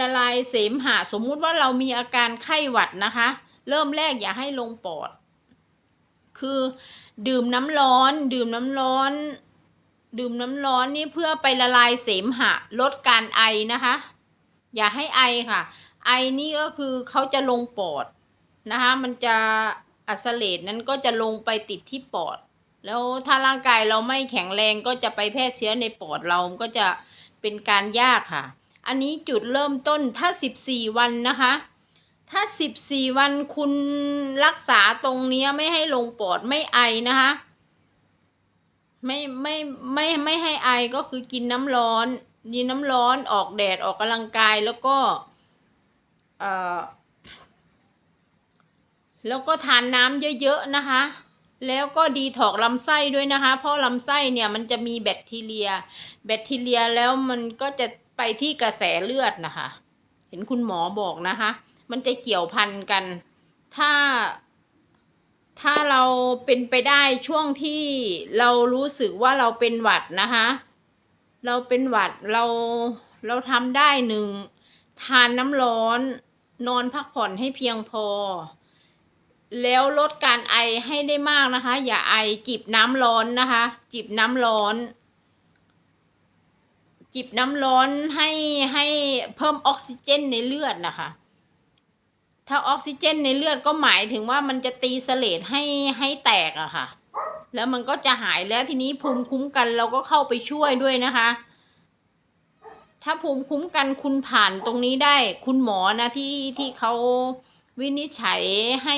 ละลายเสมหะ สมมุติว่าเรามีอาการไข้หวัดนะคะ เริ่มแรกอย่าให้ลงปอด คือดื่มน้ำร้อน ดื่มน้ำร้อน ดื่มน้ำร้อนนี่เพื่อไปละลายเสมหะ ลดการไอนะคะ อย่าให้ไอค่ะ ไอนี่ก็คือเขาจะลงปอดนะคะ มันจะอัสเลตนั้นก็จะลงไปติดที่ปอด แล้วถ้าร่างกายเราไม่แข็งแรงก็จะไปแพร่เชื้อในปอดเราก็จะเป็นการยากค่ะ อันนี้จุดเริ่มต้นถ้า 14 วันนะคะ ถ้า 14 วันคุณรักษาตรงนี้ไม่ให้ลงปอดไม่ไอนะคะ ไม่ไม่ไม่ไม่ให้ไอก็คือกินน้ำร้อนกินน้ำร้อนออกแดดออกกำลังกายแล้วก็เอ่อแล้วก็ทานน้ำเยอะ ๆ นะคะ แล้วก็ดีถอกลำไส้ด้วยนะคะ เพราะลำไส้เนี่ยมันจะมีแบคทีเรีย แบคทีเรียแล้วมันก็จะไปที่กระแสเลือดนะคะ เห็นคุณหมอบอกนะคะ มันจะเกี่ยวพันกัน ถ้า ถ้าเราเป็นไปได้ช่วงที่เรารู้สึกว่าเราเป็นหวัดนะคะ เราเป็นหวัดเราเราทำได้หนึ่งทานน้ำร้อน นอนพักผ่อนให้เพียงพอ แล้วลดการไอให้ได้มากนะคะ อย่าไอจิบน้ำร้อนนะคะ จิบน้ำร้อน จิบน้ำร้อนให้ให้เพิ่มออกซิเจนในเลือดนะคะ ถ้าออกซิเจนในเลือดก็หมายถึงว่ามันจะตีเสลดให้ให้แตกอะค่ะ แล้วมันก็จะหายแล้วทีนี้ภูมิคุ้มกันเราก็เข้าไปช่วยด้วยนะคะ ถ้าภูมิคุ้มกันคุณผ่านตรงนี้ได้ คุณหมอนะที่ที่เขา วินิจฉัยให้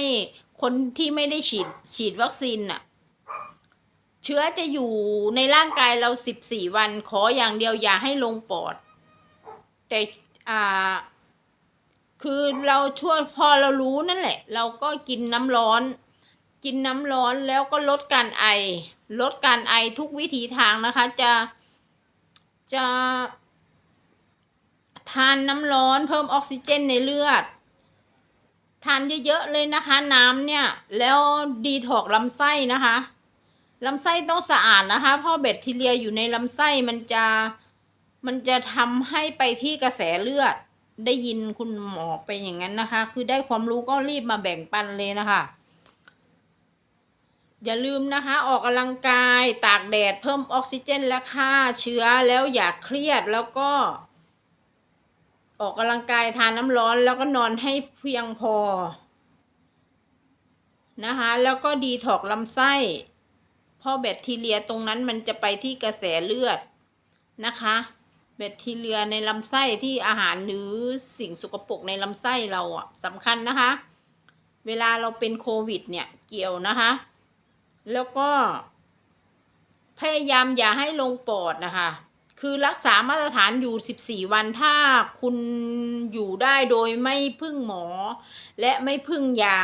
คนที่ไม่ได้ฉีดฉีดวัคซีนน่ะ เชื้อจะอยู่ในร่างกายเราสิบสี่วัน ขออย่างเดียวอย่าให้ลงปอด แต่อ่า คือเราช่วยพอเรารู้นั่นแหละ เราก็กินน้ำร้อน กินน้ำร้อนแล้วก็ลดการไอ ลดการไอทุกวิถีทางนะคะ จะจะทานน้ำร้อนเพิ่มออกซิเจนในเลือด ทานเยอะๆเลยนะคะ น้ำเนี่ย แล้วดีถอกลำไส้นะคะลำไส้ต้องสะอาดนะคะเพราะแบคทีเรียอยู่ในลำไส้มันจะมันจะทำให้ไปที่กระแสเลือด ได้ยินคุณหมอไปอย่างนั้นนะคะ คือได้ความรู้ก็รีบมาแบ่งปันเลยนะคะ อย่าลืมนะคะ ออกกำลังกายตากแดดเพิ่มออกซิเจนและฆ่าเชื้อแล้วอย่าเครียดแล้วก็ ออกกำลังกายทานน้ำร้อนแล้วก็นอนให้เพียงพอ นะคะ แล้วก็ดีถอกลำไส้เพราะแบคทีเรียตรงนั้นมันจะไปที่กระแสเลือดนะคะ แบคทีเรียในลำไส้ที่อาหารหรือสิ่งสกปรกในลำไส้เราอะสำคัญนะคะ เวลาเราเป็นโควิดเนี่ยเกี่ยวนะคะ แล้วก็ พยายามอย่าให้ลงปอดนะคะ คือรักษามาตรฐานอยู่ 14 วันถ้าคุณอยู่ได้โดยไม่พึ่งหมอ และไม่พึ่งยา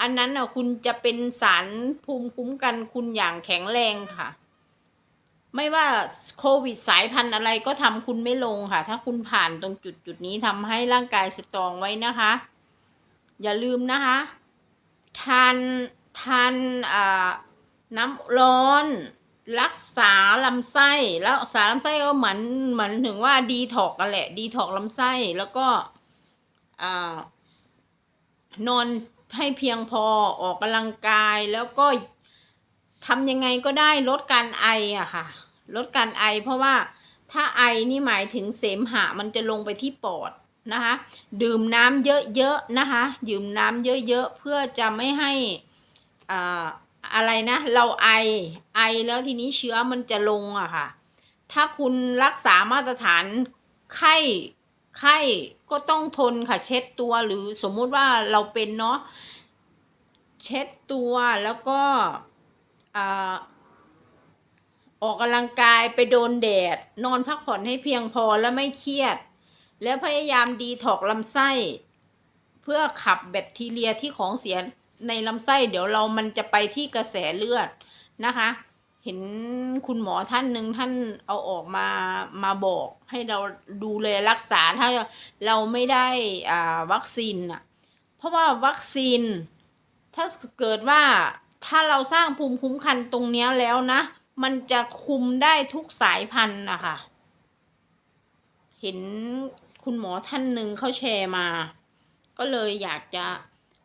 อันนั้นน่ะคุณจะเป็นสารภูมิคุ้มกันคุณอย่างแข็งแรงค่ะ ไม่ว่าโควิดสายพันธุ์อะไรก็ทำคุณไม่ลงค่ะ ถ้าคุณผ่านตรงจุดจุดนี้ทำให้ร่างกายสตรองไว้นะคะ อย่าลืมนะคะ ทานทานอ่าน้ำร้อน รักษาลำไส้รักษาลำไส้ก็เหมือนเหมือนถึงว่าดีถอกกันแหละดีถอกลำไส้แล้วก็นอนให้เพียงพอออกกำลังกายแล้วก็ทำยังไงก็ได้ลดการไออะค่ะ ลดการไอ เพราะว่าถ้าไอนี่หมายถึงเสมหะมันจะลงไปที่ปอดนะคะ ดื่มน้ำเยอะๆนะคะ ดื่มน้ำเยอะๆเพื่อจะไม่ให้อ่า อะไรนะ เราไอไอแล้วทีนี้เชื้อมันจะลงอะค่ะ ถ้าคุณรักษามาตรฐานไข้ไข้ก็ต้องทนค่ะ เช็ดตัวหรือสมมุติว่าเราเป็นเนาะเช็ดตัวแล้วก็อออกกำลังกายไปโดนแดด นอนพักผ่อนให้เพียงพอและไม่เครียด แล้วพยายามดีถอกลำไส้ เพื่อขับแบคทีเรียที่ของเสีย ในลำไส้เดี๋ยวเรามันจะไปที่กระแสเลือดนะคะ เห็นคุณหมอท่านหนึ่งท่านเอาออกมามาบอกให้เราดูแลรักษาถ้าเราไม่ได้อ่าวัคซีนอะเพราะว่าวัคซีน ถ้าเกิดว่าถ้าเราสร้างภูมิคุ้มกันตรงเนี้ยแล้วนะ มันจะคุมได้ทุกสายพันธุ์นะคะเห็นคุณหมอท่านหนึ่งเขาแชร์มา ก็เลยอยากจะ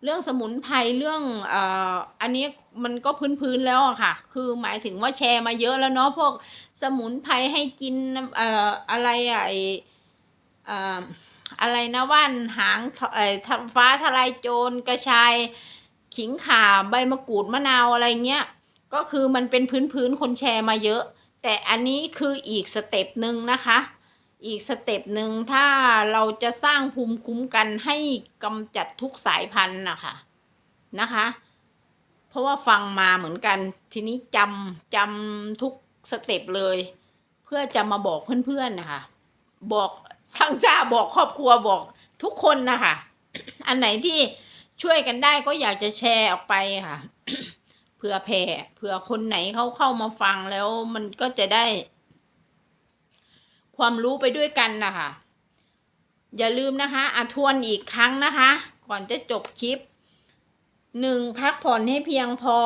เรื่องสมุนไพรเรื่องเอ่ออันนี้มันก็พื้นๆแล้วอะค่ะ คือหมายถึงว่าแชร์มาเยอะแล้วเนาะพวกสมุนไพรให้กินเอ่ออะไรอะไอเอ่ออะไรนะว่านหางเอ่อฟ้าทลายโจรกระชายขิงข่าใบมะกรูดมะนาวอะไรเงี้ยก็คือมันเป็นพื้นๆคนแชร์มาเยอะ แต่อันนี้คืออีกสเต็ปหนึ่งนะคะ อีกสเต็ปหนึ่งถ้าเราจะสร้างภูมิคุ้มกันให้กำจัดทุกสายพันธุ์นะคะนะคะ เพราะว่าฟังมาเหมือนกันทีนี้จำจำทุกสเต็ปเลย เพื่อจะมาบอกเพื่อนๆนะคะ บอกทั้งซาบอกครอบครัวบอกทุกคนนะคะอันไหนที่ช่วยกันได้ก็อยากจะแชร์ออกไปค่ะเผื่อแผ่เผื่อคนไหนเขาเข้ามาฟังแล้วมันก็จะได้ ความรู้ไปด้วยกันนะคะอย่าลืมนะคะอาทวนอีกครั้งนะคะ ก่อนจะจบคลิปหนึ่งพักผ่อนให้เพียงพอ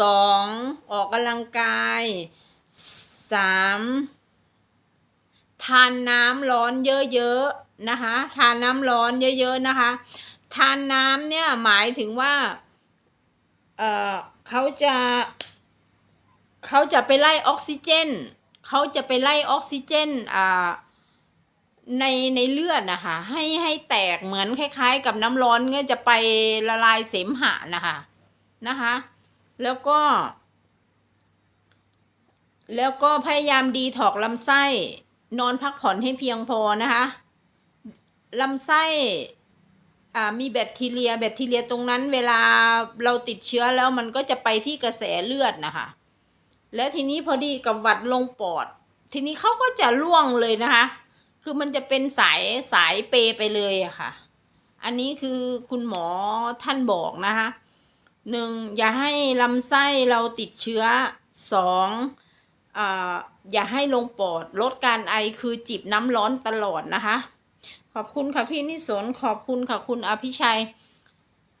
สองออกกำลังกายสามทานน้ำร้อนเยอะๆนะคะ ทานน้ำร้อนเยอะ ๆ นะคะ ทานน้ำเนี่ยหมายถึงว่าเออเขาจะ เขาจะไปไล่ออกซิเจน เขาจะไปไล่ออกซิเจนอ่าในในเลือดนะคะให้ให้แตกเหมือนคล้าย ๆ กับน้ำร้อนก็จะไปละลายเสมหะนะคะนะคะ แล้วก็ แล้วก็พยายามดีถอกลำไส้ นอนพักผ่อนให้เพียงพอนะคะลำไส้อ่ามีแบคทีเรีย แบคทีเรียตรงนั้น เวลาเราติดเชื้อแล้วมันก็จะไปที่กระแสเลือดนะคะ และทีนี้พอดีกับหวัดลงปอด ทีนี้เขาก็จะล่วงเลยนะคะ คือมันจะเป็นสายสายเปไปเลยอะค่ะ อันนี้คือคุณหมอท่านบอกนะคะหนึ่งอย่าให้ลำไส้เราติดเชื้อสองอ่าอย่าให้ลงปอด ลดการไอคือจิบน้ำร้อนตลอดนะคะ ขอบคุณค่ะพี่นิสนขอบคุณค่ะคุณอภิชัย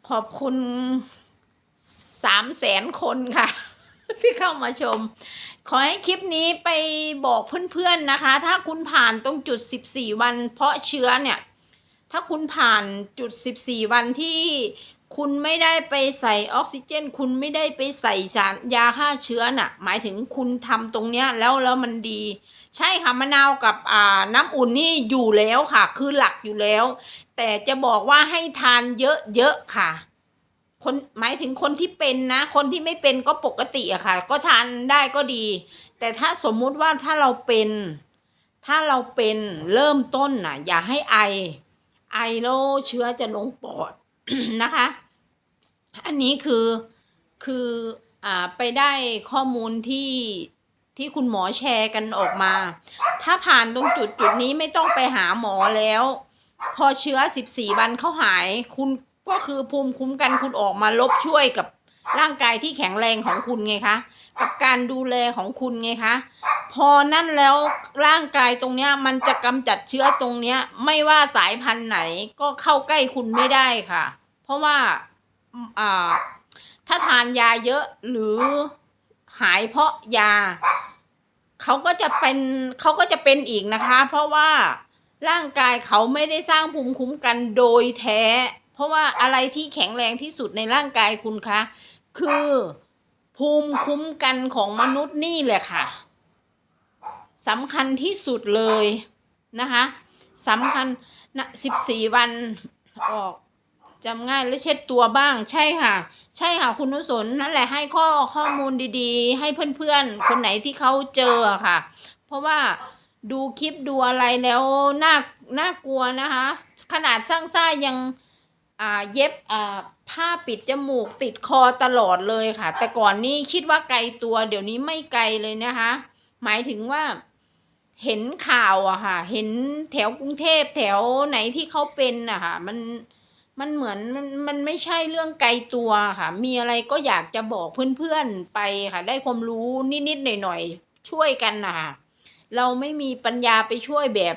ขอบคุณสามแสนคนค่ะ ที่เข้ามาชม ขอให้คลิปนี้ไปบอกเพื่อนๆนะคะ ถ้าคุณผ่านตรงจุด 14 วัน เพราะเชื้อเนี่ย ถ้าคุณผ่านจุด 14 วันที่คุณไม่ได้ไปใส่ออกซิเจน คุณไม่ได้ไปใส่สารยาฆ่าเชื้อน่ะ หมายถึงคุณทำตรงเนี้ยแล้วแล้วมันดี ใช่ค่ะมะนาวกับอ่าน้ำอุ่นนี่อยู่แล้วค่ะ คือหลักอยู่แล้ว แต่จะบอกว่าให้ทานเยอะๆค่ะ คนหมายถึงคนที่เป็นนะ คนที่ไม่เป็นก็ปกติอะค่ะ ก็ทานได้ก็ดี แต่ถ้าสมมุติว่าถ้าเราเป็น ถ้าเราเป็นเริ่มต้นน่ะ อย่าให้ไอ ไอแล้วเชื้อจะลงปอดนะคะ อันนี้คือคืออ่าไปได้ข้อมูลที่ที่คุณหมอแชร์กันออกมา ถ้าผ่านตรงจุดจุดนี้ไม่ต้องไปหาหมอแล้ว พอเชื้อ 14 วันเขาหาย คุณ ก็คือภูมิคุ้มกันคุณออกมาลบช่วยกับร่างกายที่แข็งแรงของคุณไงคะ กับการดูแลของคุณไงคะ พอนั่นแล้วร่างกายตรงเนี้ยมันจะกำจัดเชื้อตรงเนี้ย ไม่ว่าสายพันธุ์ไหนก็เข้าใกล้คุณไม่ได้ค่ะ เพราะว่าอ่าถ้าทานยาเยอะหรือหายเพราะยาเขาก็จะเป็นเขาก็จะเป็นอีกนะคะ เพราะว่าร่างกายเขาไม่ได้สร้างภูมิคุ้มกันโดยแท้ ราะว่าอะไรที่แข็งแรงที่สุดในร่างกายคุณคะ คือภูมิคุ้มกันของมนุษย์นี่แหละค่ะสำคัญที่สุดเลยนะคะสำคัญนะสิบสี่วันออกจำง่ายและเช็ดตัวบ้างใช่ค่ะ ใช่ค่ะคุณนุสนนั่นแหละให้ข้อข้อมูลดีๆ ให้เพื่อนๆ คนไหนที่เขาเจอค่ะ เพราะว่าดูคลิปดูอะไรแล้วน่าน่ากลัวนะคะ ขนาดสร้างซ่ายัง เย็บผ้าปิดจมูกติดคอตลอดเลยค่ะ แต่ก่อนนี้คิดว่าไกลตัว เดี๋ยวนี้ไม่ไกลเลยนะคะ หมายถึงว่าเห็นข่าวอะค่ะ เห็นแถวกรุงเทพแถวไหนที่เขาเป็นอะค่ะ มันมันเหมือนมันมันไม่ใช่เรื่องไกลตัวค่ะ มีอะไรก็อยากจะบอกเพื่อนๆไปค่ะ ได้ความรู้นิดๆหน่อยๆช่วยกันนะคะเราไม่มีปัญญาไปช่วยแบบ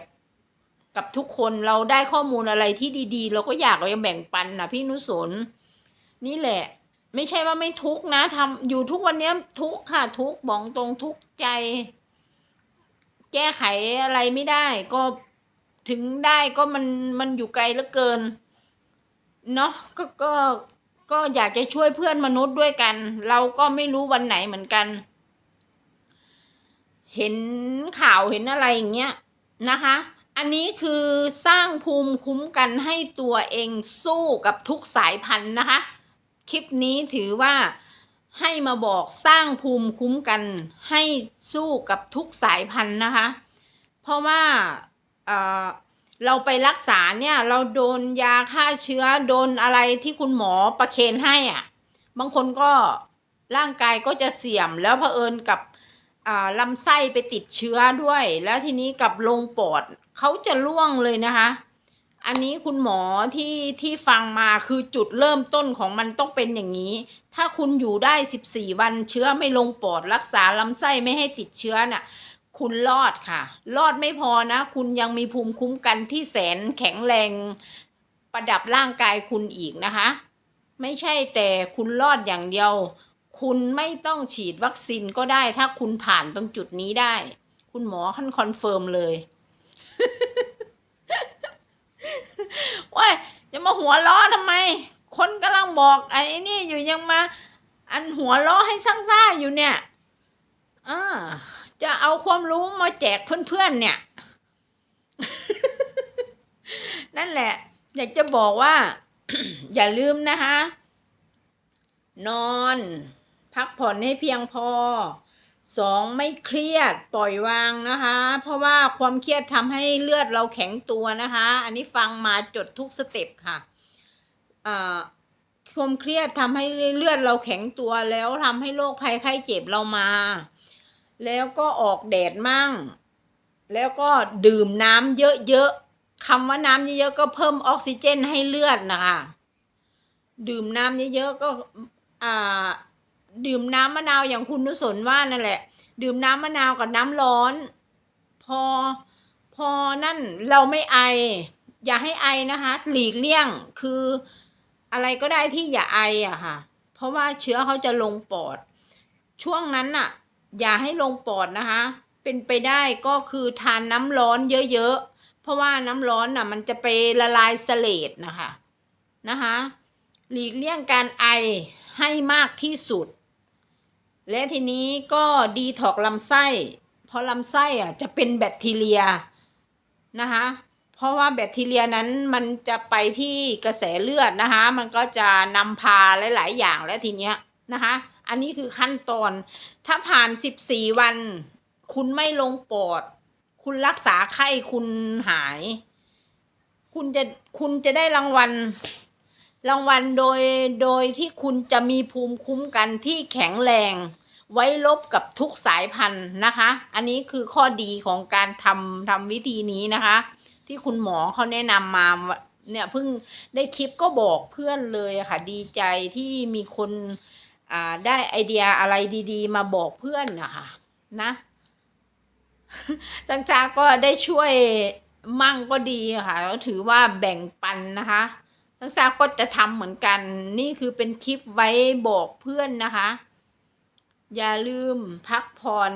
กับทุกคนเราได้ข้อมูลอะไรที่ดีๆ เราก็อยากเราจะแบ่งปันนะพี่นุสน นี่แหละ ไม่ใช่ว่าไม่ทุกนะทำอยู่ทุกวันนี้ทุกค่ะ ทุกบอกตรงทุกใจ แก้ไขอะไรไม่ได้ ก็ถึงได้ก็มันมันอยู่ไกลเหลือเกินเนาะก็ก็ก็อยากจะช่วยเพื่อนมนุษย์ด้วยกัน เราก็ไม่รู้วันไหนเหมือนกัน เห็นข่าวเห็นอะไรอย่างเงี้ยนะคะ อันนี้คือสร้างภูมิคุ้มกันให้ตัวเองสู้กับทุกสายพันธุ์นะคะ คลิปนี้ถือว่าให้มาบอกสร้างภูมิคุ้มกันให้สู้กับทุกสายพันธุ์นะคะ เพราะว่าเเราไปรักษาเนี่ยเราโดนยาฆ่าเชื้อโดนอะไรที่คุณหมอประเคนให้อะ บางคนก็ร่างกายก็จะเสี่ยมแล้วเผอิญกับลำไส้ไปติดเชื้อด้วย แล้วทีนี้กับลงปอด เขาจะล่วงเลยนะคะ อันนี้คุณหมอที่ที่ฟังมาคือจุดเริ่มต้นของมันต้องเป็นอย่างนี้ ถ้าคุณอยู่ได้ 14 วันเชื้อไม่ลงปอดรักษาลำไส้ไม่ให้ติดเชื้อน่ะ คุณรอดค่ะ รอดไม่พอนะ คุณยังมีภูมิคุ้มกันที่แสนแข็งแรงประดับร่างกายคุณอีกนะคะ ไม่ใช่แต่คุณรอดอย่างเดียว คุณไม่ต้องฉีดวัคซีนก็ได้ ถ้าคุณผ่านตรงจุดนี้ได้ คุณหมอท่านคอนเฟิร์มเลย ว้ยจะมาหัวล้อทำไม คนกำลังบอกไอ้นี่อยู่ยังมา อันหัวล้อให้สร้างซ่าอยู่เนี่ยอ่าจะเอาความรู้มาแจกเพื่อนๆเนี่ย นั่นแหละ อยากจะบอกว่า อย่าลืมนะคะ นอน พักผ่อนให้เพียงพอ สองไม่เครียดปล่อยวางนะคะ เพราะว่าความเครียดทำให้เลือดเราแข็งตัวนะคะ อันนี้ฟังมาจดทุกสเต็ปค่ะอ่าความเครียดทำให้เลือดเราแข็งตัวแล้วทำให้โรคภัยไข้เจ็บเรามา แล้วก็ออกแดดมั่ง แล้วก็ดื่มน้ำเยอะๆคำว่าน้ำเยอะๆก็เพิ่มออกซิเจนให้เลือดนะคะ ดื่มน้ำเยอะๆก็อ่า ดื่มน้ำมะนาวอย่างคุณนุสนว่านั่นแหละ ดื่มน้ำมะนาวกับน้ำร้อน พอพอนั่นเราไม่ไอ อย่าให้ไอนะคะ หลีกเลี่ยงคืออะไรก็ได้ที่อย่าไออะค่ะ เพราะว่าเชื้อเขาจะลงปอด ช่วงนั้นน่ะ อย่าให้ลงปอดนะคะ เป็นไปได้ก็คือทานน้ำร้อนเยอะๆ เพราะว่าน้ำร้อนน่ะ มันจะไปละลายเสลดนะคะนะคะ หลีกเลี่ยงการไอให้มากที่สุด และทีนี้ก็ดีถอกลำไส้ เพราะลำไส้อะจะเป็นแบคทีเรียนะคะเพราะว่าแบคทีเรียนั้นมันจะไปที่กระแสเลือดนะคะ มันก็จะนำพาหลาย ๆ อย่างและทีเนี้ยนะคะ อันนี้คือขั้นตอน ถ้าผ่าน 14 วัน คุณไม่ลงปอด คุณรักษาไข้คุณหาย คุณจะคุณจะได้รางวัล รางวัลโดยโดยที่คุณจะมีภูมิคุ้มกันที่แข็งแรง ไว้ลบกับทุกสายพันธุ์นะคะ อันนี้คือข้อดีของการทำทำวิธีนี้นะคะ ที่คุณหมอเขาแนะนำมาเนี่ยเพิ่งได้คลิปก็บอกเพื่อนเลยะค่ะ ดีใจที่มีคนอ่าได้ไอเดียอะไรดี ๆ มาบอกเพื่อนนะคะนะจังจาก็ได้ช่วยมั่งก็ดีค่ะก็ถือว่าแบ่งปันนะคะ ทั้งซาก็จะทำเหมือนกัน นี่คือเป็นคลิปไว้บอกเพื่อนนะคะ อย่าลืมพักผ่อน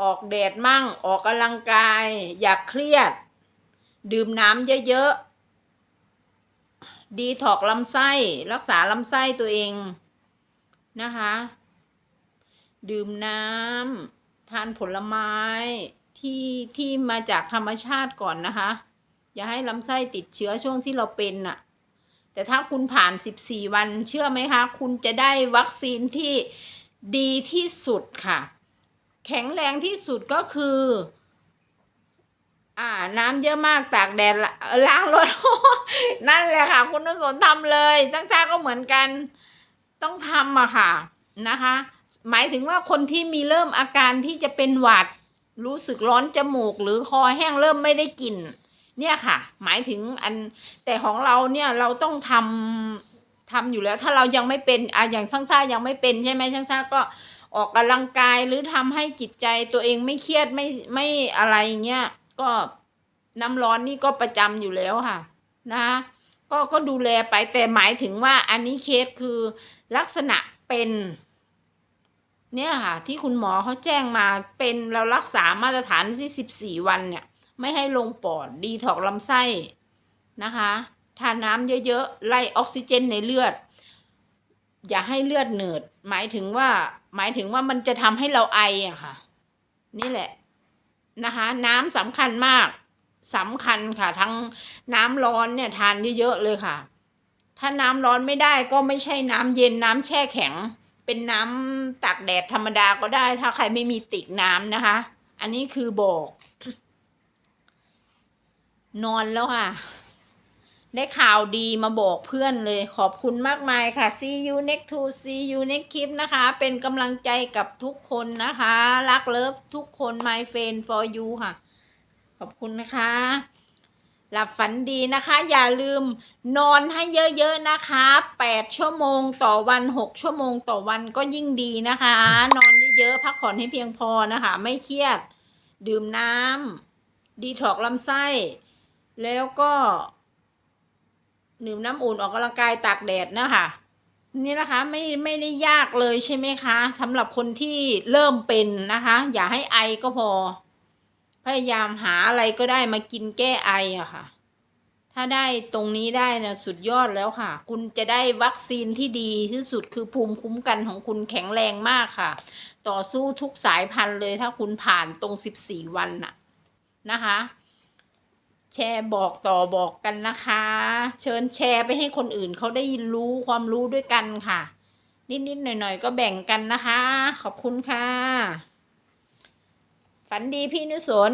ออกแดดมั่ง ออกกำลังกาย อย่าเครียด ดื่มน้ำเยอะๆ ดีถอกลำไส้ รักษาลำไส้ตัวเองนะคะ ดื่มน้ำทานผลไม้ที่ที่มาจากธรรมชาติก่อนนะคะ อย่าให้ลำไส้ติดเชื้อช่วงที่เราเป็นน่ะ แต่ถ้าคุณผ่าน 14 วันเชื่อไหมคะ คุณจะได้วัคซีนที่ดีที่สุดค่ะ แข็งแรงที่สุดก็คือ อ่า น้ำเยอะมากตากแดดล้างรถ นั่นแหละค่ะ คุณนุสนทำเลยจ้างจ้าก็เหมือนกันต้องทำอะค่ะนะคะ หมายถึงว่าคนที่มีเริ่มอาการที่จะเป็นหวัด รู้สึกร้อนจมูก หรือคอแห้งเริ่มไม่ได้กลิ่น เนี่ยค่ะ หมายถึงอันแต่ของเราเนี่ยเราต้องทำทำอยู่แล้ว ถ้าเรายังไม่เป็นอะอย่างช่างซ่ายังไม่เป็นใช่ไหมช่างซ่าก็ออกกำลังกายหรือทำให้จิตใจตัวเองไม่เครียดไม่ไม่อะไรเงี้ยก็น้ำร้อนนี่ก็ประจำอยู่แล้วค่ะนะคะก็ก็ดูแลไปแต่หมายถึงว่าอันนี้เคสคือลักษณะเป็น เนี่ยค่ะ ที่คุณหมอเขาแจ้งมาเป็นเรารักษามาตรฐานที่สิบสี่วันเนี่ย ไม่ให้ลงปอด ดีถอกลำไส้นะคะ ทานน้ำเยอะๆ ไล่ออกซิเจนในเลือด อย่าให้เลือดเหนืด หมายถึงว่า หมายถึงว่ามันจะทำให้เราไออะค่ะ นี่แหละนะคะ น้ำสำคัญมากสำคัญค่ะ ทั้งน้ำร้อนเนี่ยทานเยอะๆเลยค่ะ ถ้าน้ำร้อนไม่ได้ก็ไม่ใช่น้ำเย็นน้ำแช่แข็ง เป็นน้ำตากแดดธรรมดาก็ได้ ถ้าใครไม่มีติกน้ำนะคะ อันนี้คือบอก นอนแล้วค่ะ ได้ข่าวดีมาบอกเพื่อนเลยขอบคุณมากมายค่ะ see you next to see you next clip นะคะ เป็นกำลังใจกับทุกคนนะคะ รักเลิฟทุกคน my friend for you ค่ะ ขอบคุณนะคะหลับฝันดีนะคะ อย่าลืมนอนให้เยอะๆนะคะ 8 ชั่วโมงต่อวัน 6 ชั่วโมงต่อวันก็ยิ่งดีนะคะ นอนเยอะๆพักผ่อนให้เพียงพอนะคะ ไม่เครียด ดื่มน้ำดีท็อกลำไส้ แล้วก็ดื่มน้ำอุ่นออกกำลังกายตากแดดนะคะนี่นะคะไม่ไม่ได้ยากเลยใช่ไหมคะสำหรับคนที่เริ่มเป็นนะคะ อย่าให้ไอก็พอ พยายามหาอะไรก็ได้มากินแก้ไออะค่ะ ถ้าได้ตรงนี้ได้นะสุดยอดแล้วค่ะ คุณจะได้วัคซีนที่ดีที่สุดคือภูมิคุ้มกันของคุณแข็งแรงมากค่ะ ต่อสู้ทุกสายพันธุ์เลยถ้าคุณผ่านตรง 14 วันน่ะนะคะ แชร์บอกต่อบอกกันนะคะ เชิญแชร์ไปให้คนอื่นเขาได้รู้ความรู้ด้วยกันค่ะ นิดๆหน่อยๆ ก็แบ่งกันนะคะ ขอบคุณค่ะ ฝันดีพี่นุสน